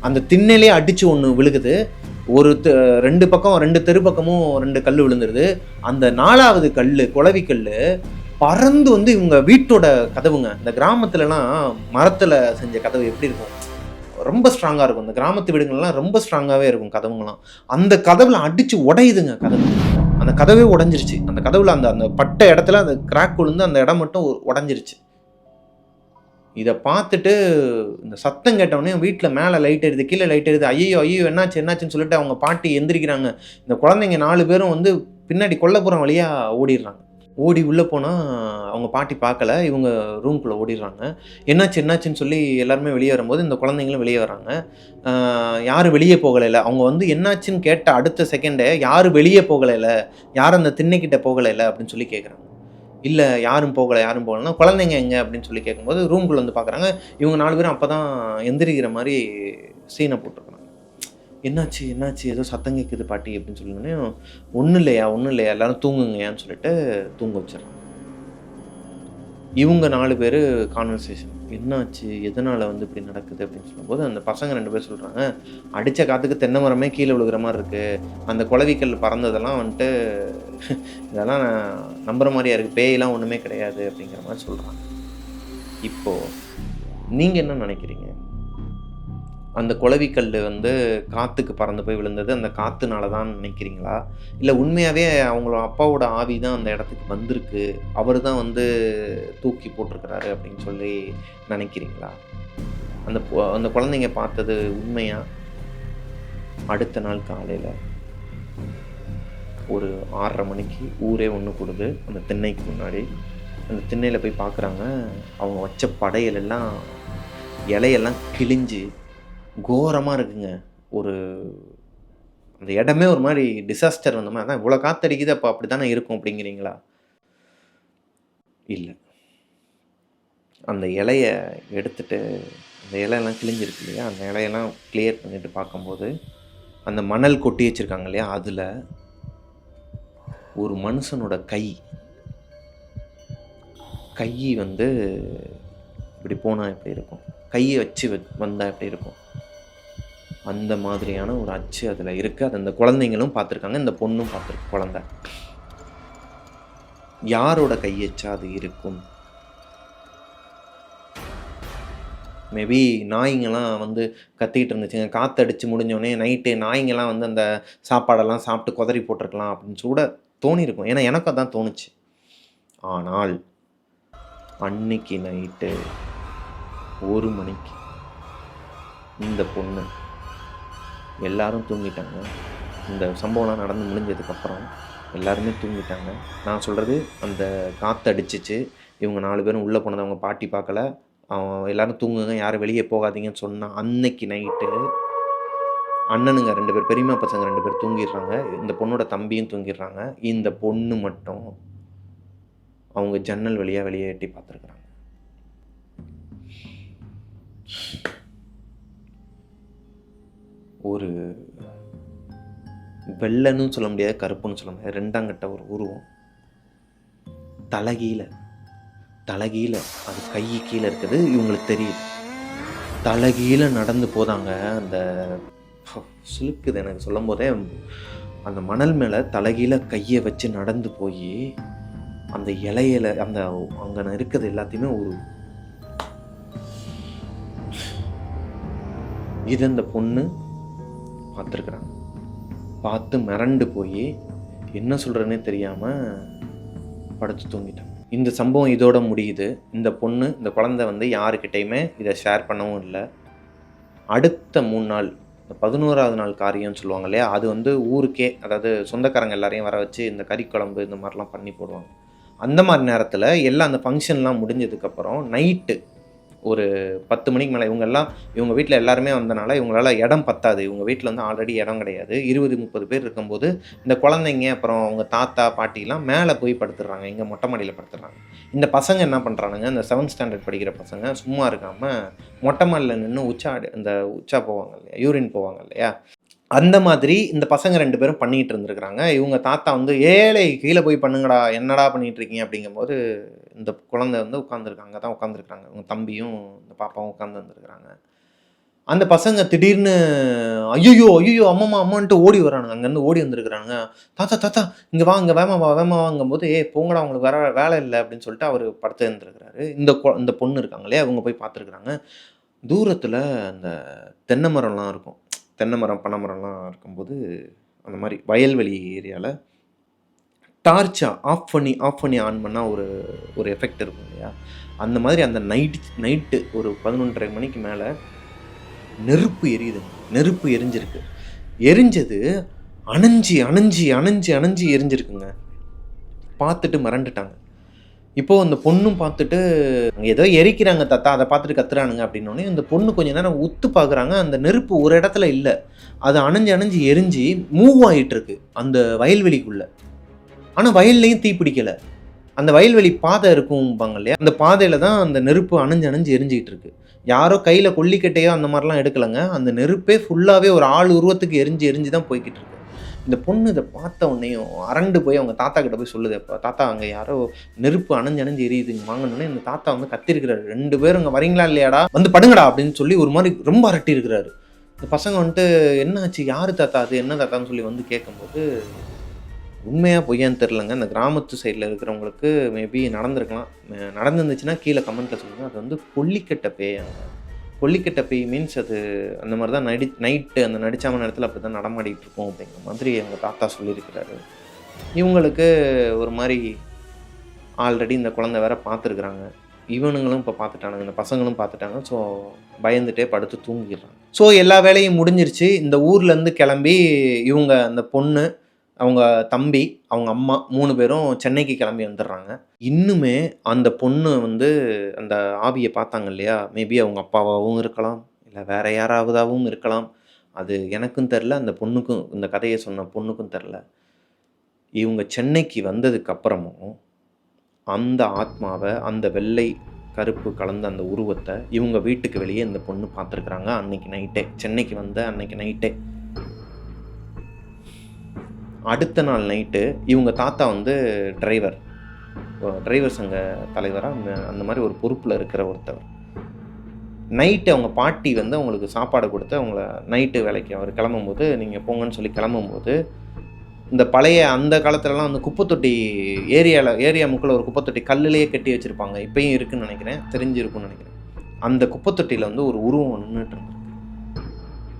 அந்த திண்ணையிலே அடித்து ஒன்று விழுகுது. ஒரு தெ- ரெண்டு பக்கம் ரெண்டு தெரு பக்கமும் ரெண்டு கல் விழுந்துருது. அந்த நாலாவது கல் குளவிக்கல் பறந்து வந்து இவங்க வீட்டோட கதவுங்க. இந்த கிராமத்துலலாம் மரத்தில் செஞ்ச கதவு எப்படி இருக்கும்? ரொம்ப ஸ்ட்ராங்காக இருக்கும். இந்த கிராமத்து வீடுங்கள்லாம் ரொம்ப ஸ்ட்ராங்காகவே இருக்கும் கதவுங்களாம் அந்த கதவுல அடித்து உடையுதுங்க கதவு. அந்த கதவே உடஞ்சிருச்சு. அந்த கதவுல அந்த அந்த பட்ட இடத்துல அந்த கிராக் விழுந்து அந்த இடம் மட்டும் உடஞ்சிருச்சு. இதை பார்த்துட்டு இந்த சத்தம் கேட்டவொடனே வீட்டில் மேலே லைட் எரியுது கீழே லைட் எரியுது. ஐயோ ஐயோ என்னாச்சு என்னாச்சுன்னு சொல்லிட்டு அவங்க பாட்டி எந்திரிக்கிறாங்க. இந்த குழந்தைங்க நாலு பேரும் வந்து பின்னாடி கொல்லப்புறம் வழியாக ஓடிடுறாங்க. ஓடி உள்ளே போனால் அவங்க பாட்டி பார்க்கல இவங்க ரூம்குள்ளே ஓடிடுறாங்க. என்னாச்சு என்னாச்சுன்னு சொல்லி எல்லாருமே வெளியே வரும்போது இந்த குழந்தைங்களும் வெளியே வராங்க. யாரும் வெளியே போகலை அவங்க வந்து என்னாச்சுன்னு கேட்ட அடுத்த செகண்டே யாரும் வெளியே போகலைல யாரும் அந்த திண்ணைக்கிட்ட போகலைல அப்படின்னு சொல்லி கேட்குறாங்க இல்லை யாரும் போகலை யாரும் போகலைன்னா குழந்தைங்க எங்கே? அப்படின்னு சொல்லி கேட்கும்போது ரூம்குள்ளே வந்து பார்க்குறாங்க இவங்க நாலு பேரும் அப்போ தான் எந்திரிக்கிற மாதிரி சீனை போட்டிருக்காங்க. என்னாச்சு என்னாச்சு? ஏதோ சத்தம் கேட்குது பாட்டி அப்படின்னு சொன்னோடனே ஒன்றும் இல்லையா ஒன்றும் இல்லையா எல்லோரும் தூங்குங்கயான்னு சொல்லிட்டு தூங்க வச்சிடறாங்க. இவங்க நாலு பேர் கான்வர்சேஷன் என்னாச்சு? எதனால் வந்து இப்படி நடக்குது அப்படின்னு சொல்லும்போது அந்த பசங்க ரெண்டு பேர் சொல்கிறாங்க அடித்த காற்றுக்கு தென்னை மரமே கீழே விழுகிற மாதிரி இருக்குது அந்த குளவிக்கல் பறந்ததெல்லாம் வந்துட்டு இதெல்லாம் நான் நம்புகிற மாதிரியா இருக்குது பேயெல்லாம் ஒன்றுமே கிடையாது. அப்படிங்கிற மாதிரி சொல்கிறாங்க இப்போது நீங்கள் என்ன நினைக்கிறீங்க? அந்த குளவிக்கல் வந்து காற்றுக்கு பறந்து போய் விழுந்தது. அந்த காற்றுனால தான் நினைக்கிறீங்களா? இல்லை உண்மையாகவே அவங்களோட அப்பாவோட ஆவி தான் அந்த இடத்துக்கு வந்திருக்கு. அவர் தான் வந்து தூக்கி போட்டிருக்கிறாரு அப்படின்னு சொல்லி நினைக்கிறீங்களா? அந்த அந்த குழந்தைங்க பார்த்தது உண்மையா? அடுத்த நாள் காலையில் ஒரு ஆறரை மணிக்கு ஊரே ஒன்று கொடுது. அந்த திண்ணைக்கு முன்னாடி. அந்த திண்ணையில் போய் பார்க்குறாங்க. அவங்க வச்ச படையலெல்லாம் இலையெல்லாம் கிழிஞ்சு கோரமாக இருக்குங்க. ஒரு அந்த இடமே ஒரு மாதிரி டிசாஸ்டர் வந்த மாதிரி. அதான் இவ்வளோ காத்தடிக்குது அப்போ அப்படி தானே இருக்கும் அப்படிங்கிறீங்களா? இல்லை. அந்த இலைய எடுத்துட்டு அந்த இலையெல்லாம் கிழிஞ்சிருக்கு இல்லையா? அந்த இலையெல்லாம் கிளியர் பண்ணிட்டு பார்க்கும்போது அந்த மணல் கொட்டி வச்சுருக்காங்க இல்லையா? அதில் ஒரு மனுஷனோட கை. கை வந்து இப்படி போனால் எப்படி இருக்கும்? கையை வச்சு வந்தால் எப்படி இருக்கும்? அந்த மாதிரியான ஒரு அச்சு அதில் இருக்குது அது அந்த குழந்தைங்களும் பார்த்துருக்காங்க. இந்த பொண்ணும் பார்த்துருக்கு குழந்த. யாரோட கையச்சா அது இருக்கும்? மேபி நாய்ங்கெல்லாம் வந்து கத்திக்கிட்டு இருந்துச்சுங்க. காற்றடிச்சு முடிஞ்சோடனே நைட்டு நாய்ங்கெல்லாம் வந்து அந்த சாப்பாடெல்லாம் சாப்பிட்டு குதறி போட்டிருக்கலாம் அப்படின்னு கூட தோணியிருக்கும். ஏன்னா எனக்கு அதான் தோணுச்சு. ஆனால் அன்னைக்கு நைட்டு ஒரு மணிக்கு இந்த பொண்ணு எல்லாரும் தூங்கிட்டாங்க. இந்த சம்பவம்லாம் நடந்து முடிஞ்சதுக்கப்புறம் எல்லாருமே தூங்கிட்டாங்க. நான் சொல்கிறது அந்த காற்று அடிச்சிச்சு இவங்க நாலு பேரும் உள்ளே போனது அவங்க பாட்டி பார்க்கல. அவன் எல்லோரும் தூங்குங்க யாரும் வெளியே போகாதீங்கன்னு சொன்னான் அன்னைக்கு நைட்டு அண்ணனுங்க ரெண்டு பேர் பெரியம்மா பசங்க ரெண்டு பேர் தூங்கிடுறாங்க. இந்த பொண்ணோட தம்பியும் தூங்கிடுறாங்க. இந்த பொண்ணு மட்டும் அவங்க ஜன்னல் வழியாக வெளியே எட்டி பார்த்துருக்குறாங்க. ஒரு வெள்ளைன்னு சொல்ல முடியாது கருப்புன்னு சொல்ல முடியாது. ரெண்டாங்கட்ட ஒரு உருவம். தலகீழ. தலகீழ. அது கை கீழே இருக்குது. இவங்களுக்கு தெரியுது. தலகீழ நடந்து போதாங்க அந்த சுலுக்குது எனக்கு சொல்லும் போதே. அந்த மணல் மேலே தலகீழ கையை வச்சு நடந்து போய் அந்த இலையில அந்த அங்கே இருக்கிறது எல்லாத்தையுமே ஒரு இது அந்த பொண்ணு. பார்த்துருக்குறாங்க. பார்த்து மிரண்டு போய் என்ன சொல்கிறேன்னே தெரியாமல் படுத்து தூங்கிட்டாங்க. இந்த சம்பவம் இதோட முடியுது. இந்த பொண்ணு இந்த குழந்தை வந்து யாருக்கிட்டேயுமே இதை ஷேர் பண்ணவும் இல்லை. அடுத்த மூணு நாள் இந்த பதினோராவது நாள் காரியம்னு சொல்லுவாங்க இல்லையா அது வந்து ஊருக்கே அதாவது சொந்தக்காரங்க எல்லாரையும் வர வச்சு இந்த கறி குழம்பு இந்த மாதிரிலாம் பண்ணி போடுவாங்க. அந்த மாதிரி நேரத்தில் எல்லாம் அந்த ஃபங்க்ஷன்லாம் முடிஞ்சதுக்கப்புறம் நைட்டு ஒரு பத்து மணிக்கு மேலே இவங்கெல்லாம் இவங்க வீட்டில் எல்லாருமே வந்தனால இவங்களால இடம் பத்தாது. இவங்க வீட்டில் வந்து ஆல்ரெடி இடம் கிடையாது. இருபது முப்பது பேர் இருக்கும்போது இந்த குழந்தைங்க அப்புறம் அவங்க தாத்தா பாட்டிலாம் மேலே போய் படுத்துடுறாங்க. இங்கே மொட்டை மாடியில் படுத்துடுறாங்க. இந்த பசங்க என்ன பண்ணுறானுங்க இந்த செவன்த் ஸ்டாண்டர்ட் படிக்கிற பசங்க சும்மா இருக்காமல் மொட்டை மாடியில் நின்று உச்சா இந்த உச்சா போவாங்க இல்லையா? யூரின் போவாங்க இல்லையா? அந்த மாதிரி இந்த பசங்க ரெண்டு பேரும் பண்ணிகிட்டு இருந்திருக்கிறாங்க. இவங்க தாத்தா வந்து ஏழை கீழே போய் பண்ணுங்கடா என்னடா பண்ணிகிட்டு இருக்கீங்க? அப்படிங்கும்போது இந்த குழந்தை வந்து உட்காந்துருக்காங்க தான் உட்காந்துருக்காங்க இவங்க தம்பியும் இந்த பாப்பாவும் உட்காந்து வந்துருக்குறாங்க. அந்த பசங்க திடீர்னு ஐயோ ஐயோ அம்மம்மா அம்மான்ட்டு ஓடி வரானுங்க. அங்கேருந்து ஓடி வந்திருக்கிறாங்க தாத்தா தாத்தா இங்கே வா இங்கே வேமா வா வேமா வாங்கும்போது ஏ போங்கடா அவங்களுக்கு வேற வேலை இல்லை. அப்படின்னு சொல்லிட்டு அவர் படுத்து இருந்திருக்கிறாரு இந்த கொ- இந்த பொண்ணு இருக்காங்களே அவங்க போய் பார்த்துருக்குறாங்க. தூரத்தில் அந்த தென்னை மரம்லாம் இருக்கும். தென்னை மரம் பனை மரம்லாம் இருக்கும்போது அந்த மாதிரி வயல்வெளி ஏரியாவில் டார்ச்சாக ஆஃப் பண்ணி ஆஃப் பண்ணி ஆன் பண்ணால் ஒரு ஒரு எஃபெக்ட் இருக்கும் இல்லையா? அந்த மாதிரி அந்த நைட் நைட்டு ஒரு பதினொன்றரை மணிக்கு மேலே நெருப்பு எரியுது நெருப்பு எரிஞ்சிருக்கு. எரிஞ்சது அணைஞ்சி அணைஞ்சி அணைஞ்சி அணைஞ்சி எரிஞ்சிருக்குங்க. பார்த்துட்டு மிரண்டுட்டாங்க இப்போது அந்த பொண்ணும் பார்த்துட்டு ஏதோ எரிக்கிறாங்க தாத்தா அதை பார்த்துட்டு கத்துறானுங்க அப்படின்னோடனே அந்த பொண்ணு கொஞ்ச நேரம் உத்து பார்க்குறாங்க. அந்த நெருப்பு ஒரு இடத்துல இல்லை. அது அணைஞ்சு அணைஞ்சு எரிஞ்சு மூவ் ஆகிட்டுருக்கு அந்த வயல்வெளிக்குள்ளே. ஆனால் வயல்லையும் தீ பிடிக்கலை. அந்த வயல்வெளி பாதை இருக்கும்பாங்க இல்லையா? அந்த பாதையில் தான் அந்த நெருப்பு அணைஞ்சு அணைஞ்சு எரிஞ்சிக்கிட்டு இருக்கு. யாரோ கையில் கொல்லிக்கட்டையோ அந்த மாதிரிலாம் எடுக்கலைங்க. அந்த நெருப்பே ஃபுல்லாகவே ஒரு ஆள் உருவத்துக்கு எரிஞ்சு எரிஞ்சு தான் போய்கிட்டு இருக்கு. இந்த பொண்ணு இதை பார்த்த உடனேயும் அரண்டு போய் அவங்க தாத்தா கிட்ட போய் சொல்லுது. அப்போ தாத்தா அங்கே யாரோ நெருப்பு அணைஞ்சு அணைஞ்சு எரியுதுங்க வாங்கணுன்னே இந்த தாத்தா வந்து கத்திருக்கிறாரு. ரெண்டு பேரும் இங்கே வரீங்களா இல்லையாடா? வந்து படுங்கடா அப்படின்னு சொல்லி ஒரு மாதிரி ரொம்ப அரட்டி இருக்கிறாரு இந்த பசங்க வந்துட்டு என்னாச்சு? யார் தாத்தா அது? என்ன தாத்தான்னு சொல்லி வந்து கேட்கும்போது உண்மையாக பொய்யான்னு தெரிலங்க இந்த கிராமத்து சைடில் இருக்கிறவங்களுக்கு மேபி நடந்திருக்கலாம். நடந்துருந்துச்சுன்னா கீழே கமெண்ட்டில் சொல்லுங்கள் அது வந்து கொல்லிக்கட்ட பேயாங்க கொல்லிக்கட்டை பேய் மீன்ஸ் அது அந்த மாதிரி தான் நடி நைட்டு அந்த நடிச்சாம நேரத்தில் அப்படி தான் நடமாடிட்டு இருக்கோம் அப்படிங்கிற மாதிரி எங்கள் தாத்தா சொல்லியிருக்கிறாரு. இவங்களுக்கு ஒரு மாதிரி ஆல்ரெடி இந்த குழந்தை வேற பார்த்துருக்குறாங்க. இவனுங்களும் இப்போ பார்த்துட்டானுங்க இந்த பசங்களும் பார்த்துட்டாங்க. ஸோ பயந்துட்டே படுத்து தூங்கிடுறாங்க. ஸோ எல்லா வேலையும் முடிஞ்சிருச்சு. இந்த ஊர்லேருந்து கிளம்பி இவங்க அந்த பொண்ணு அவங்க தம்பி அவங்க அம்மா மூணு பேரும் சென்னைக்கு கிளம்பி வந்துடுறாங்க. இன்னுமே அந்த பொண்ணு வந்து அந்த ஆவியை பார்த்தாங்க இல்லையா? மேபி அவங்க அப்பாவாகவும் இருக்கலாம் இல்லை வேற யாராவதாகவும் இருக்கலாம். அது எனக்கும் தெரில அந்த பொண்ணுக்கும் இந்த கதையை சொன்ன பொண்ணுக்கும் தெரில. இவங்க சென்னைக்கு வந்ததுக்கு அப்புறமும் அந்த ஆத்மாவை அந்த வெள்ளை கருப்பு கலந்த அந்த உருவத்தை இவங்க வீட்டுக்கு வெளியே இந்த பொண்ணு பார்த்துருக்குறாங்க. அன்னைக்கு நைட்டே சென்னைக்கு வந்த அன்னைக்கு நைட்டே அடுத்த நாள் நைட்டு இவங்க தாத்தா வந்து டிரைவர் டிரைவர் சங்க தலைவராக அந்த மாதிரி ஒரு பொறுப்பில் இருக்கிற ஒருத்தவர். நைட்டு அவங்க பாட்டி வந்து அவங்களுக்கு சாப்பாடு கொடுத்து அவங்கள நைட்டு வேலைக்கு அவர் கிளம்பும்போது நீங்கள் போங்கன்னு சொல்லி கிளம்பும்போது இந்த பழைய அந்த காலத்துலலாம் அந்த குப்பை தொட்டி ஏரியாவில் ஏரியா முக்கில் ஒரு குப்பை தொட்டி கல்லுலேயே கட்டி வச்சுருப்பாங்க. இப்போயும் இருக்குன்னு நினைக்கிறேன். தெரிஞ்சிருக்கும்னு நினைக்கிறேன். அந்த குப்பைத்தொட்டியில் வந்து ஒரு உருவம் நின்றுட்டு இருந்தது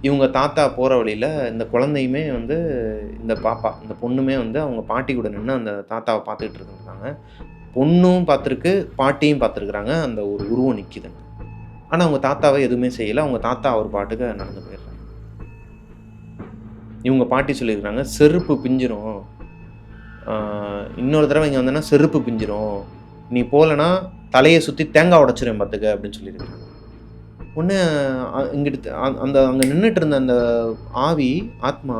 இவங்க தாத்தா போகிற வழியில் இந்த குழந்தையுமே வந்து இந்த பாப்பா இந்த பொண்ணுமே வந்து அவங்க பாட்டி கூட நின்று அந்த தாத்தாவை பார்த்துக்கிட்டு இருக்காங்க பொண்ணும் பார்த்துருக்கு பாட்டியும் பார்த்துருக்குறாங்க. அந்த ஒரு உருவம் நிற்கிதுங்க ஆனால் அவங்க தாத்தாவை எதுவுமே செய்யலை. அவங்க தாத்தா அவர் பாட்டுக்கு நடந்து போயிடுறாங்க இவங்க பாட்டி சொல்லியிருக்கிறாங்க செருப்பு பிஞ்சிரும். இன்னொரு தடவை இங்கே வந்தேன்னா செருப்பு பிஞ்சிரும். நீ போகலன்னா தலையை சுற்றி தேங்காய் உடச்சிரும் பார்த்துக்க அப்படின்னு சொல்லியிருக்காங்க ஒன்று இங்கிட்டு அந்த அங்கே நின்றுட்டு இருந்த அந்த ஆவி ஆத்மா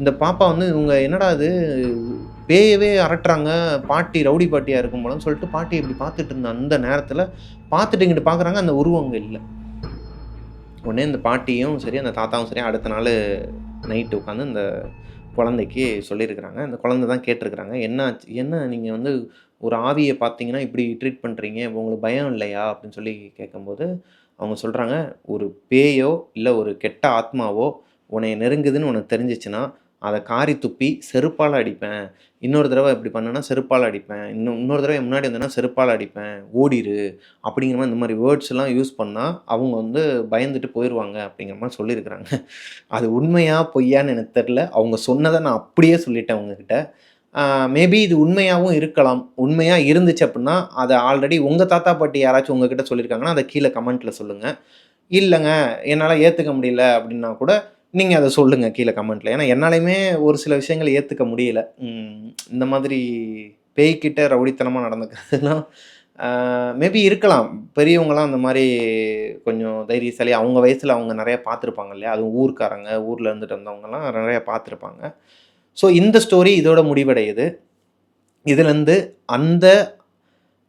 இந்த பாப்பா வந்து இவங்க என்னடா இது பேயவே அரட்டுறாங்க பாட்டி ரவுடி பாட்டியாக இருக்கும் போலன்னு சொல்லிட்டு பாட்டி இப்படி பார்த்துட்டு இருந்த அந்த நேரத்தில் பார்த்துட்டு இங்கிட்டு பார்க்குறாங்க அந்த உருவம் அங்கே இல்லை. உடனே இந்த பாட்டியும் சரி அந்த தாத்தாவும் சரி அடுத்த நாள் நைட்டு உட்காந்து இந்த குழந்தைக்கு சொல்லியிருக்கிறாங்க. அந்த குழந்தை தான் கேட்டிருக்கிறாங்க. என்ன ஆச்சு என்ன நீங்கள் வந்து ஒரு ஆவியை பார்த்தீங்கன்னா இப்படி ட்ரீட் பண்ணுறீங்க உங்களுக்கு பயம் இல்லையா? அப்படின்னு சொல்லி கேட்கும்போது அவங்க சொல்கிறாங்க ஒரு பேயோ இல்லை ஒரு கெட்ட ஆத்மாவோ உன்னை நெருங்குதுன்னு உனக்கு தெரிஞ்சிச்சுன்னா அதை காரி துப்பி செருப்பால் அடிப்பேன். இன்னொரு தடவை இப்படி பண்ணேன்னா செருப்பால் அடிப்பேன். இன்னும் இன்னொரு தடவை முன்னாடி வந்தேன்னா செருப்பால் அடிப்பேன். ஓடிரு. அப்படிங்கிற மாதிரி இந்த மாதிரி வேர்ட்ஸ் எல்லாம் யூஸ் பண்ணால் அவங்க வந்து பயந்துட்டு போயிடுவாங்க அப்படிங்கிற மாதிரி சொல்லியிருக்கிறாங்க. அது உண்மையாக பொய்யான்னு எனக்கு தெரில அவங்க சொன்னதை நான் அப்படியே சொல்லிட்டேன் அவங்கக்கிட்ட மேபி இது உண்மையாகவும் இருக்கலாம். உண்மையாக இருந்துச்சு அப்படின்னா அதை ஆல்ரெடி உங்கள் தாத்தா பாட்டி யாராச்சும் உங்ககிட்ட சொல்லியிருக்காங்கன்னா அதை கீழே கமெண்ட்டில் சொல்லுங்கள் இல்லைங்க என்னால் ஏற்றுக்க முடியல அப்படின்னா கூட நீங்கள் அதை சொல்லுங்கள் கீழே கமெண்ட்டில் ஏன்னா என்னாலையுமே ஒரு சில விஷயங்களை ஏற்றுக்க முடியல. இந்த மாதிரி பேய்கிட்ட ரவுடித்தனமாக நடந்துக்கிறதுலாம் மேபி இருக்கலாம். பெரியவங்களாம் அந்த மாதிரி கொஞ்சம் தைரியசாலி அவங்க வயசில் அவங்க நிறையா பார்த்துருப்பாங்க இல்லையா? அதுவும் ஊருக்காரங்க ஊரில் இருந்துட்டு வந்தவங்கலாம் நிறையா பார்த்துருப்பாங்க. ஸோ இந்த ஸ்டோரி இதோட முடிவடையுது. இதுலேருந்து அந்த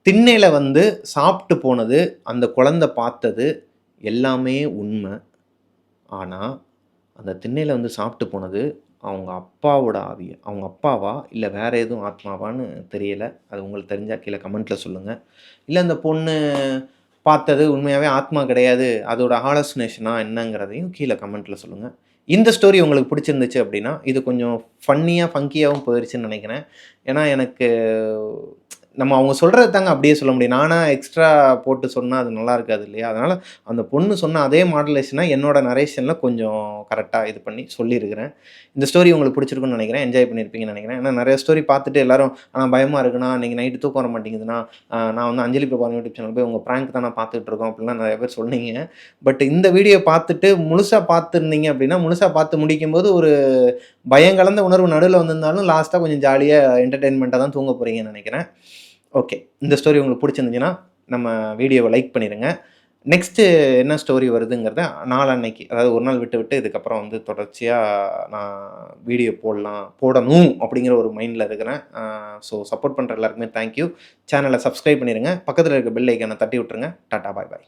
திண்ணையில் வந்து சாப்பிட்டு போனது அந்த குழந்தை பார்த்தது எல்லாமே உண்மை. ஆனால் அந்த திண்ணையில் வந்து சாப்பிட்டு போனது அவங்க அப்பாவோட ஆவி அவங்க அப்பாவா? இல்லை வேறு எதுவும் ஆத்மாவான்னு தெரியலை. அது உங்களுக்கு தெரிஞ்சால் கீழே கமெண்ட்டில் சொல்லுங்கள் இல்லை அந்த பொண்ணு பார்த்தது உண்மையாகவே ஆத்மா கிடையாது அதோட ஹாலசுனேஷனா என்னங்கிறதையும் கீழே கமெண்ட்டில் சொல்லுங்கள் இந்த ஸ்டோரி உங்களுக்கு பிடிச்சிருந்துச்சு அப்படின்னா இது கொஞ்சம் ஃபன்னியாக ஃபங்கியாகவும் போயிடுச்சுன்னு நினைக்கிறேன். ஏன்னா எனக்கு நம்ம அவங்க சொல்கிறது தாங்க அப்படியே சொல்ல முடியும். நானாக எக்ஸ்ட்ரா போட்டு சொன்னால் அது நல்லா இருக்காது இல்லையா? அதனால் அந்த பொண்ணு சொன்ன அதே மாடலேஷனாக என்னோடய நரேஷனில் கொஞ்சம் கரெக்டாக இது பண்ணி சொல்லியிருக்கிறேன் இந்த ஸ்டோரி உங்களுக்கு பிடிச்சிருக்குன்னு நினைக்கிறேன். என்ஜாய் பண்ணியிருப்பீங்கன்னு நினைக்கிறேன். ஏன்னா நிறைய ஸ்டோரி பார்த்துட்டு எல்லாரும் ஆனால் பயமாக இருக்குண்ணா. நீங்கள் நைட்டு தூக்கம் வர மாட்டேங்குதுன்னா நான் வந்து அஞ்சலி பிரபான் யூடியூப் சேனல் போய் உங்கள் ப்ராங்க் தானே பார்த்துட்டு இருக்கோம். அப்படிலாம் நிறைய பேர் சொன்னீங்க. பட் இந்த வீடியோ பார்த்துட்டு முழுசாக பார்த்துருந்தீங்க அப்படின்னா முழுசாக பார்த்து முடிக்கும்போது ஒரு பயம் கலந்த உணர்வு நடுவில் வந்திருந்தாலும் லாஸ்ட்டாக கொஞ்சம் ஜாலியாக என்டர்டெயின்மெண்ட்டாக தான் தூங்க போகிறீங்கன்னு நினைக்கிறேன். ஓகே இந்த ஸ்டோரி உங்களுக்கு பிடிச்சிருந்துச்சுன்னா நம்ம வீடியோவை லைக் பண்ணிடுங்க நெக்ஸ்ட்டு என்ன ஸ்டோரி வருதுங்கிறத நாளன்னைக்கு அதாவது ஒரு நாள் விட்டு விட்டு இதுக்கப்புறம் வந்து தொடர்ச்சியாக நான் வீடியோ போடலாம் போடணும் அப்படிங்கிற ஒரு மைண்டில் இருக்கிறேன். ஸோ சப்போர்ட் பண்ணுற எல்லாருக்குமே தேங்க்யூ சேனலை சப்ஸ்கிரைப் பண்ணிடுங்க பக்கத்தில் இருக்க பெல் ஐக்கானை தட்டி விட்டுருங்க. டாட்டா பாய் பாய்